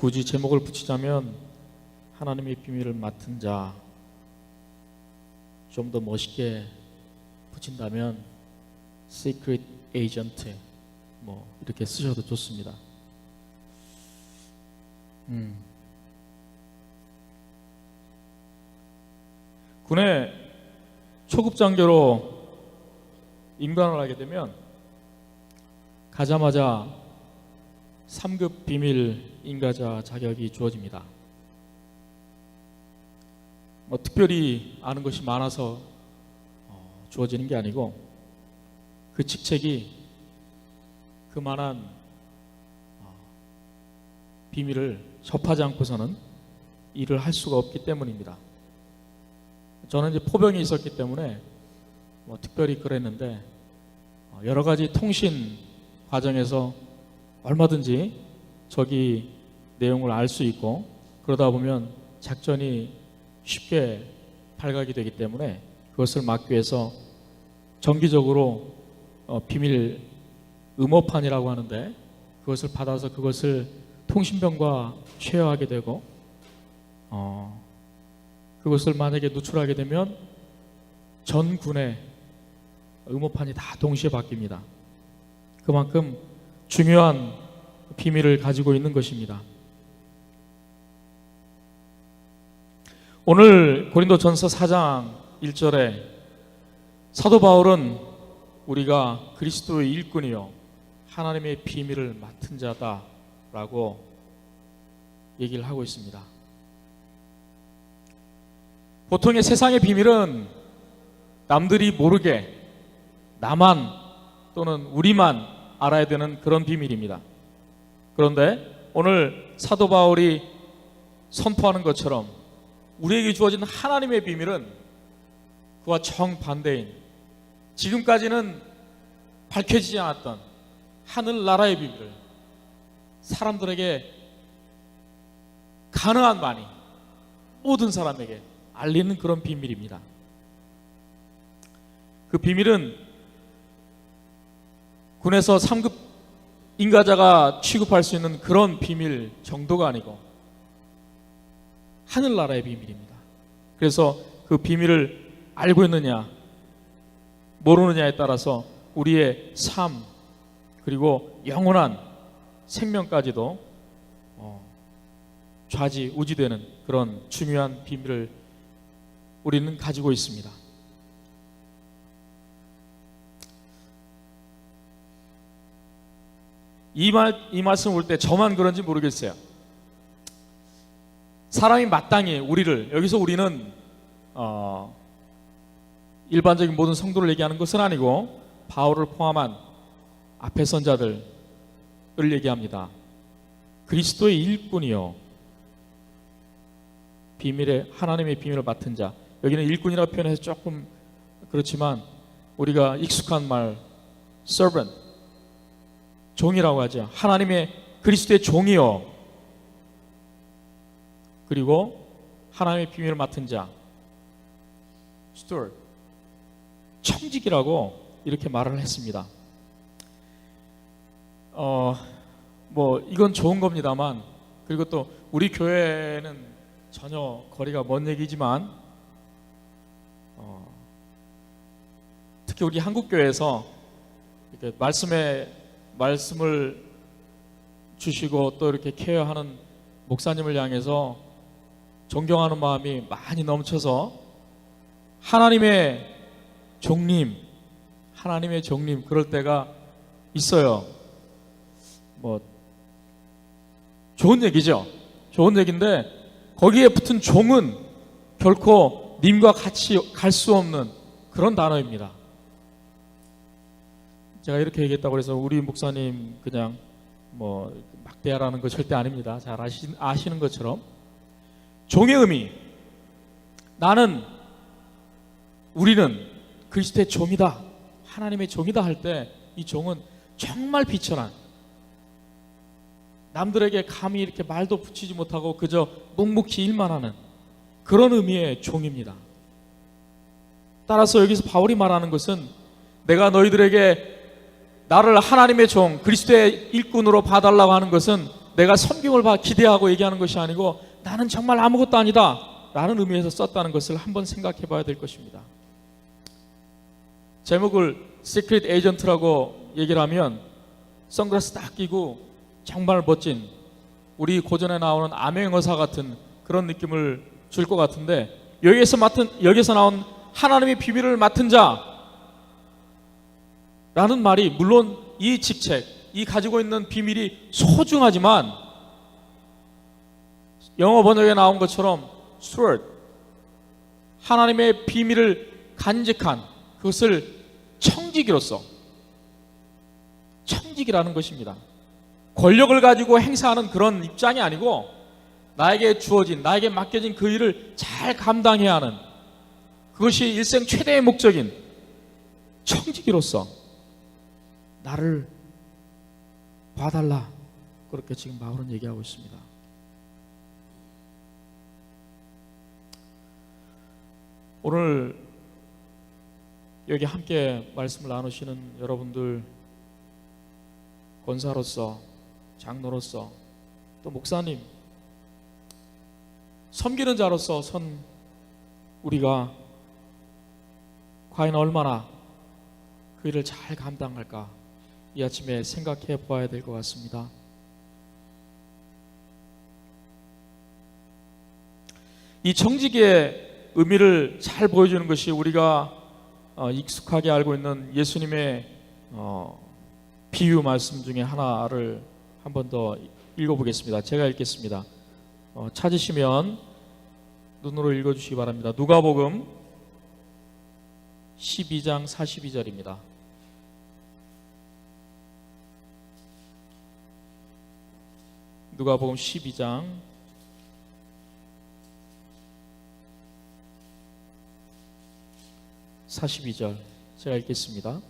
굳이 제목을 붙이자면 하나님의 비밀을 맡은 자 좀 더 멋있게 붙인다면 Secret Agent 뭐 이렇게 쓰셔도 좋습니다. 음. 군의 초급 장교로 임관을 하게 되면 가자마자 3급 비밀 인가자 자격이 주어집니다. 뭐 특별히 아는 것이 많아서 어, 주어지는 게 아니고 그 직책이 그만한 어, 비밀을 접하지 않고서는 일을 할 수가 없기 때문입니다. 저는 이제 포병이 있었기 때문에 뭐 특별히 그랬는데 어, 여러 가지 통신 과정에서 얼마든지 저기 내용을 알 수 있고 그러다 보면 작전이 쉽게 발각이 되기 때문에 그것을 막기 위해서 정기적으로 어, 비밀 음호판이라고 하는데 그것을 받아서 그것을 통신병과 쉐어하게 되고 어, 그것을 만약에 누출하게 되면 전 군의 음호판이 다 동시에 바뀝니다. 그만큼 중요한 비밀을 가지고 있는 것입니다. 오늘 고린도전서 4장 1절에 사도 바울은 우리가 그리스도의 일꾼이요 하나님의 비밀을 맡은 자다라고 얘기를 하고 있습니다. 보통의 세상의 비밀은 남들이 모르게 나만 또는 우리만 알아야 되는 그런 비밀입니다. 그런데 오늘 사도 바울이 선포하는 것처럼 우리에게 주어진 하나님의 비밀은 그와 정반대인 지금까지는 밝혀지지 않았던 하늘나라의 비밀을 사람들에게 가능한 많이 모든 사람에게 알리는 그런 비밀입니다. 그 비밀은 군에서 3급 인가자가 취급할 수 있는 그런 비밀 정도가 아니고 하늘나라의 비밀입니다. 그래서 그 비밀을 알고 있느냐 모르느냐에 따라서 우리의 삶 그리고 영원한 생명까지도 어, 좌지우지되는 그런 중요한 비밀을 우리는 가지고 있습니다. 이 말, 이 말씀 올 때 저만 그런지 모르겠어요. 사람이 마땅히 우리를, 여기서 우리는, 어, 일반적인 모든 성도를 얘기하는 것은 아니고, 바울을 포함한 앞에 선 자들을 얘기합니다. 그리스도의 일꾼이요. 비밀의, 하나님의 비밀을 맡은 자. 여기는 일꾼이라고 표현해서 조금 그렇지만, 우리가 익숙한 말, servant. 종이라고 하죠. 하나님의 그리스도의 종이요. 그리고 하나님의 비밀을 맡은 자, 스튜어드, 청직이라고 이렇게 말을 했습니다. 어, 뭐 이건 좋은 겁니다만 그리고 또 우리 교회는 전혀 거리가 먼 얘기지만 어, 특히 우리 한국 교회에서 이렇게 말씀에 말씀을 주시고 또 이렇게 케어하는 목사님을 향해서 존경하는 마음이 많이 넘쳐서 하나님의 종님, 하나님의 종님 그럴 때가 있어요. 뭐 좋은 얘기죠. 좋은 얘기인데 거기에 붙은 종은 결코 님과 같이 갈 수 없는 그런 단어입니다. 제가 이렇게 얘기했다고 해서 우리 목사님 그냥 뭐 막대하라는 거 절대 아닙니다. 잘 아시, 아시는 것처럼 종의 의미 나는 우리는 그리스도의 종이다 하나님의 종이다 할 때 이 종은 정말 비천한 남들에게 감히 이렇게 말도 붙이지 못하고 그저 묵묵히 일만 하는 그런 의미의 종입니다. 따라서 여기서 바울이 말하는 것은 내가 너희들에게 나를 하나님의 종 그리스도의 일꾼으로 봐달라고 하는 것은 내가 섬김을 봐 기대하고 얘기하는 것이 아니고 나는 정말 아무것도 아니다 라는 의미에서 썼다는 것을 한번 생각해 봐야 될 것입니다. 제목을 시크릿 에이전트라고 얘기를 하면 선글라스 딱 끼고 정말 멋진 우리 고전에 나오는 암행어사 같은 그런 느낌을 줄 것 같은데 여기에서 맡은 여기서 나온 하나님의 비밀을 맡은 자 라는 말이 물론 이 직책, 이 가지고 있는 비밀이 소중하지만 영어 번역에 나온 것처럼 steward 하나님의 비밀을 간직한 그것을 청지기로서 청지기라는 것입니다. 권력을 가지고 행사하는 그런 입장이 아니고 나에게 주어진 나에게 맡겨진 그 일을 잘 감당해야 하는 그것이 일생 최대의 목적인 청지기로서 나를 봐달라 그렇게 지금 바울은 얘기하고 있습니다. 오늘 여기 함께 말씀을 나누시는 여러분들 권사로서 장로로서 또 목사님 섬기는 자로서 선 우리가 과연 얼마나 그 일을 잘 감당할까 이 아침에 생각해 보아야 될 것 같습니다. 이 청지기의 의미를 잘 보여주는 것이 우리가 어, 익숙하게 알고 있는 예수님의 어, 비유 말씀 중에 하나를 한 번 더 읽어보겠습니다. 제가 읽겠습니다. 어, 찾으시면 눈으로 읽어주시기 바랍니다. 누가복음 12장 42절입니다. 누가복음 12장. 42절 제가 읽겠습니다.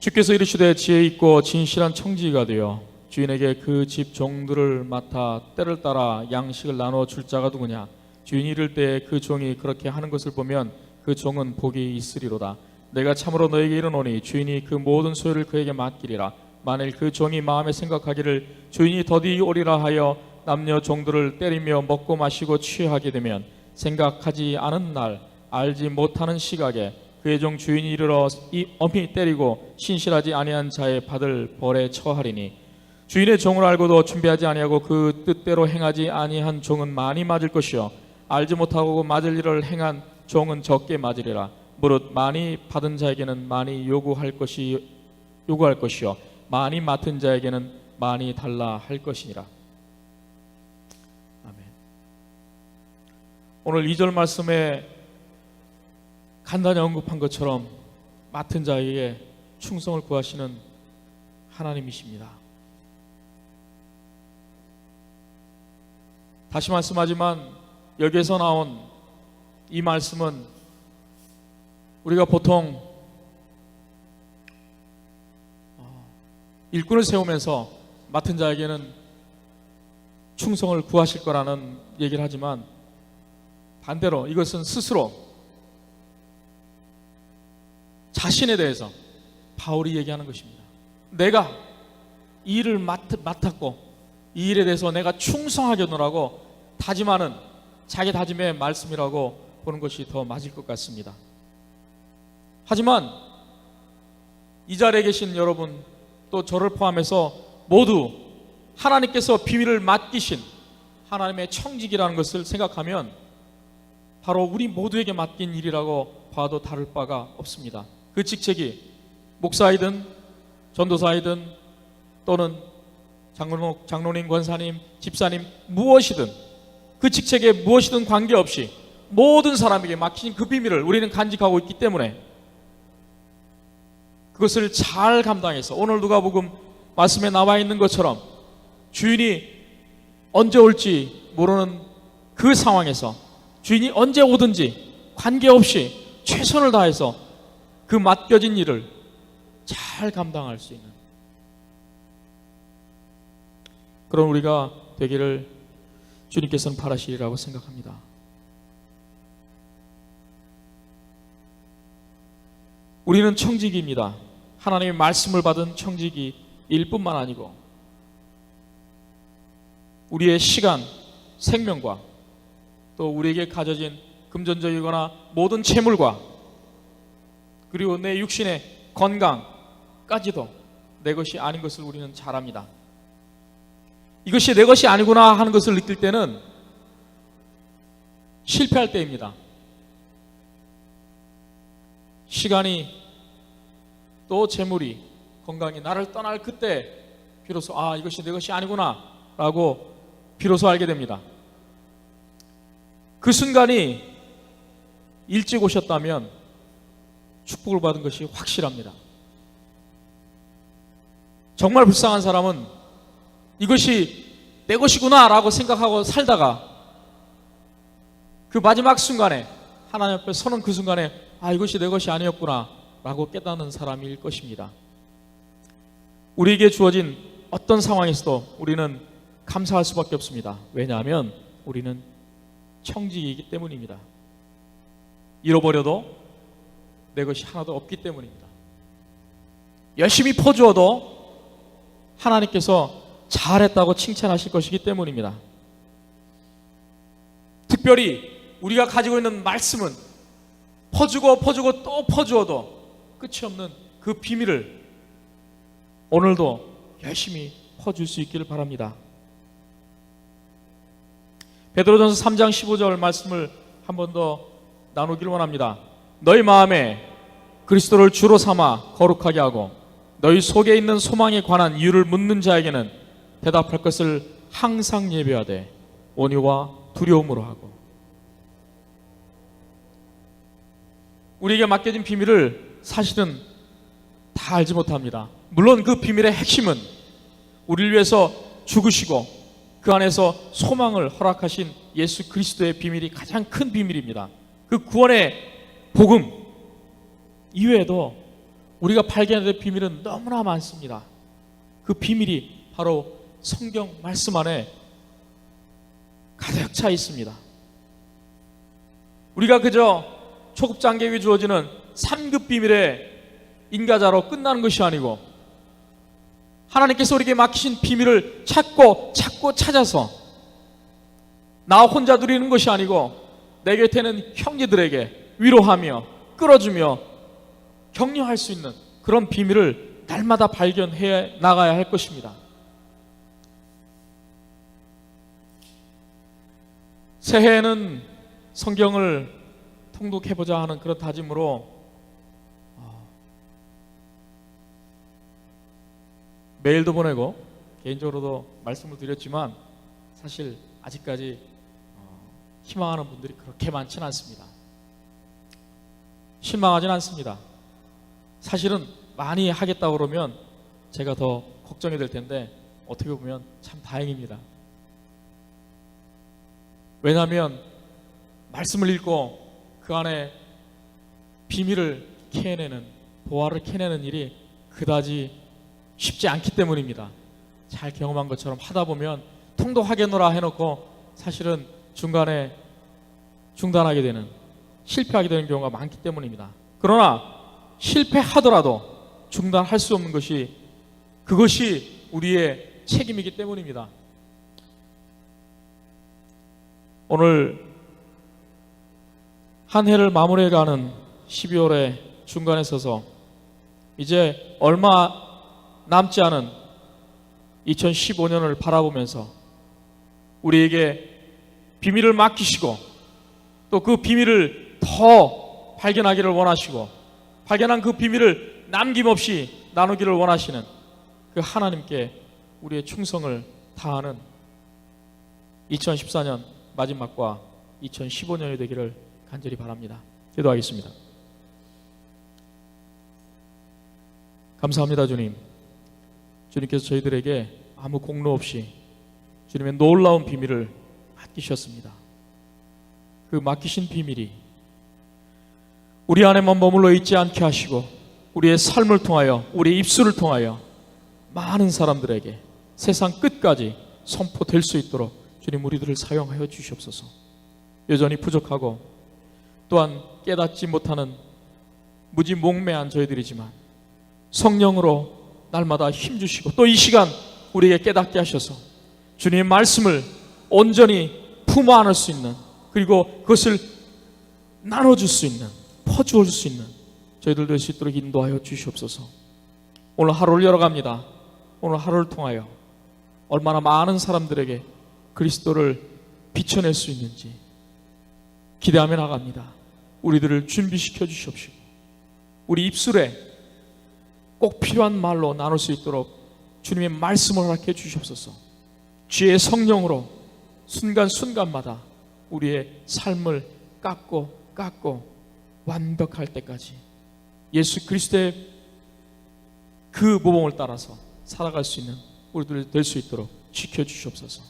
주께서 이르시되 지혜 있고 진실한 청지가 되어 주인에게 그 집 종들을 맡아 때를 따라 양식을 나눠 줄 자가 누구냐? 주인이 이를 때그 종이 그렇게 하는 것을 보면 그 종은 복이 있으리로다. 내가 참으로 너에게 이르노니 주인이 그 모든 소유를 그에게 맡기리라 만일 그 종이 마음에 생각하기를 주인이 더디 오리라 하여 남녀 종들을 때리며 먹고 마시고 취하게 되면 생각하지 않은 날 알지 못하는 시각에 그의 종 주인이 이르러 이 엄히 때리고 신실하지 아니한 자의 받을 벌에 처하리니 주인의 종을 알고도 준비하지 아니하고 그 뜻대로 행하지 아니한 종은 많이 맞을 것이요. 알지 못하고 맞을 일을 행한 종은 적게 맞으리라. 무릇 많이 받은 자에게는 많이 요구할 것이 요구할 것이요 많이 맡은 자에게는 많이 달라 할 것이니라 아멘. 오늘 2절 말씀에 간단히 언급한 것처럼 맡은 자에게 충성을 구하시는 하나님이십니다. 다시 말씀하지만 여기에서 나온 이 말씀은 우리가 보통 일꾼을 세우면서 맡은 자에게는 충성을 구하실 거라는 얘기를 하지만 반대로 이것은 스스로 자신에 대해서 바울이 얘기하는 것입니다. 내가 이 일을 맡, 맡았고 이 일에 대해서 내가 충성하겠노라고 다짐하는 자기 다짐의 말씀이라고 보는 것이 더 맞을 것 같습니다. 하지만 이 자리에 계신 여러분 또 저를 포함해서 모두 하나님께서 비밀을 맡기신 하나님의 청직이라는 것을 생각하면 바로 우리 모두에게 맡긴 일이라고 봐도 다를 바가 없습니다. 그 직책이 목사이든 전도사이든 또는 장로, 장로님, 권사님, 집사님 무엇이든 그 직책에 무엇이든 관계없이 모든 사람에게 맡긴 그 비밀을 우리는 간직하고 있기 때문에 그것을 잘 감당해서 오늘 누가복음 말씀에 나와 있는 것처럼 주인이 언제 올지 모르는 그 상황에서 주인이 언제 오든지 관계없이 최선을 다해서 그 맡겨진 일을 잘 감당할 수 있는 그런 우리가 되기를 주님께서는 바라시리라고 생각합니다. 우리는 청직입니다. 하나님의 말씀을 받은 청직이 일뿐만 아니고 우리의 시간, 생명과 또 우리에게 가져진 금전적이거나 모든 채물과 그리고 내 육신의 건강까지도 내 것이 아닌 것을 우리는 잘 압니다. 이것이 내 것이 아니구나 하는 것을 느낄 때는 실패할 때입니다. 시간이 또 재물이 건강이 나를 떠날 그때 비로소 아 이것이 내 것이 아니구나 라고 비로소 알게 됩니다. 그 순간이 일찍 오셨다면 축복을 받은 것이 확실합니다. 정말 불쌍한 사람은 이것이 내 것이구나 라고 생각하고 살다가 그 마지막 순간에 하나님 앞에 서는 그 순간에 아 이것이 내 것이 아니었구나 라고 깨닫는 사람일 것입니다. 우리에게 주어진 어떤 상황에서도 우리는 감사할 수밖에 없습니다. 왜냐하면 우리는 청지이기 때문입니다. 잃어버려도 내 것이 하나도 없기 때문입니다. 열심히 퍼주어도 하나님께서 잘했다고 칭찬하실 것이기 때문입니다. 특별히 우리가 가지고 있는 말씀은 퍼주고 퍼주고 또 퍼주어도 끝이 없는 그 비밀을 오늘도 열심히 퍼줄 수 있기를 바랍니다. 베드로전서 3장 15절 말씀을 한 번 더 나누길 원합니다. 너희 마음에 그리스도를 주로 삼아 거룩하게 하고 너희 속에 있는 소망에 관한 이유를 묻는 자에게는 대답할 것을 항상 예배하되 온유와 두려움으로 하고 우리에게 맡겨진 비밀을 사실은 다 알지 못합니다. 물론 그 비밀의 핵심은 우리를 위해서 죽으시고 그 안에서 소망을 허락하신 예수 그리스도의 비밀이 가장 큰 비밀입니다. 그 구원의 복음 이외에도 우리가 발견해야 될 비밀은 너무나 많습니다. 그 비밀이 바로 성경 말씀 안에 가득 차 있습니다. 우리가 그저 초급장계에 주어지는 3급 비밀의 인가자로 끝나는 것이 아니고 하나님께서 우리에게 맡기신 비밀을 찾고 찾고 찾아서 나 혼자 누리는 것이 아니고 내 곁에는 형제들에게 위로하며 끌어주며 격려할 수 있는 그런 비밀을 날마다 발견해 나가야 할 것입니다. 새해에는 성경을 통독해보자 하는 그런 다짐으로 메일도 보내고 개인적으로도 말씀을 드렸지만 사실 아직까지 어, 희망하는 분들이 그렇게 많지는 않습니다. 실망하진 않습니다. 사실은 많이 하겠다 그러면 제가 더 걱정이 될 텐데 어떻게 보면 참 다행입니다. 왜냐하면 말씀을 읽고 그 안에 비밀을 캐내는 보화를 캐내는 일이 그다지 쉽지 않기 때문입니다. 잘 경험한 것처럼 하다 보면 통독하겠노라 해놓고 사실은 중간에 중단하게 되는 실패하게 되는 경우가 많기 때문입니다. 그러나 실패하더라도 중단할 수 없는 것이 그것이 우리의 책임이기 때문입니다. 오늘 한 해를 마무리해가는 12월의 중간에 서서 이제 얼마 남지 않은 2015년을 바라보면서 우리에게 비밀을 맡기시고 또 그 비밀을 더 발견하기를 원하시고 발견한 그 비밀을 남김없이 나누기를 원하시는 그 하나님께 우리의 충성을 다하는 2014년 마지막과 2015년이 되기를 간절히 바랍니다. 기도하겠습니다. 감사합니다, 주님. 주님께서 저희들에게 아무 공로 없이 주님의 놀라운 비밀을 맡기셨습니다. 그 맡기신 비밀이 우리 안에만 머물러 있지 않게 하시고 우리의 삶을 통하여 우리의 입술을 통하여 많은 사람들에게 세상 끝까지 선포될 수 있도록 주님 우리들을 사용하여 주시옵소서. 여전히 부족하고 또한 깨닫지 못하는 무지 몽매한 저희들이지만 성령으로 날마다 힘 주시고 또 이 시간 우리에게 깨닫게 하셔서 주님의 말씀을 온전히 품어 안을 수 있는 그리고 그것을 나눠줄 수 있는 퍼주어 줄 수 있는 저희들 될 수 있도록 인도하여 주시옵소서. 오늘 하루를 열어갑니다. 오늘 하루를 통하여 얼마나 많은 사람들에게 그리스도를 비춰낼 수 있는지 기대하며 나갑니다. 우리들을 준비시켜 주시옵시고 우리 입술에 꼭 필요한 말로 나눌 수 있도록 주님의 말씀을 허락해 주시옵소서. 주의 성령으로 순간순간마다 우리의 삶을 깎고 깎고 완벽할 때까지 예수 그리스도의 그 모범을 따라서 살아갈 수 있는 우리들 될 수 있도록 지켜 주시옵소서.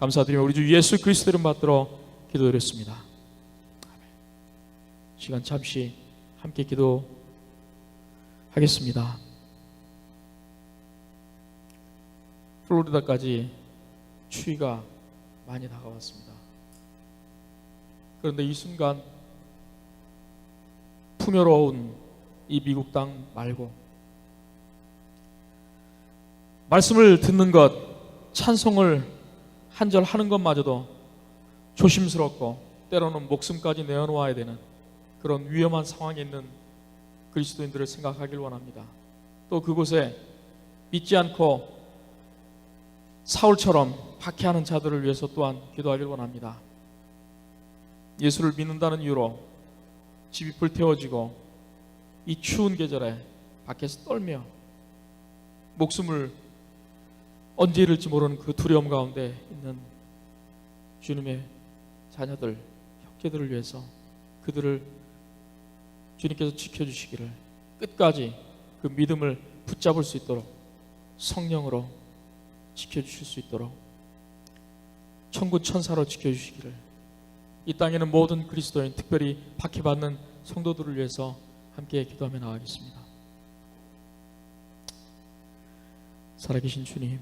감사드리며 우리 주 예수 그리스도 이름 받들어 기도드렸습니다. 시간 잠시 함께 기도 하겠습니다. 플로리다까지 추위가 많이 다가왔습니다. 그런데 이 순간 풍요로운 이 미국 땅 말고 말씀을 듣는 것, 찬송을 한 절 하는 것마저도 조심스럽고 때로는 목숨까지 내어놓아야 되는 그런 위험한 상황에 있는 그리스도인들을 생각하길 원합니다. 또 그곳에 믿지 않고 사울처럼 박해하는 자들을 위해서 또한 기도하길 원합니다. 예수를 믿는다는 이유로 집이 불태워지고 이 추운 계절에 밖에서 떨며 목숨을 언제 잃을지 모르는 그 두려움 가운데 있는 주님의 자녀들, 형제들을 위해서 그들을 주님께서 지켜주시기를 끝까지 그 믿음을 붙잡을 수 있도록 성령으로 지켜주실 수 있도록 천군 천사로 지켜주시기를 이 땅에는 모든 그리스도인 특별히 박해받는 성도들을 위해서 함께 기도하며 나가겠습니다. 살아계신 주님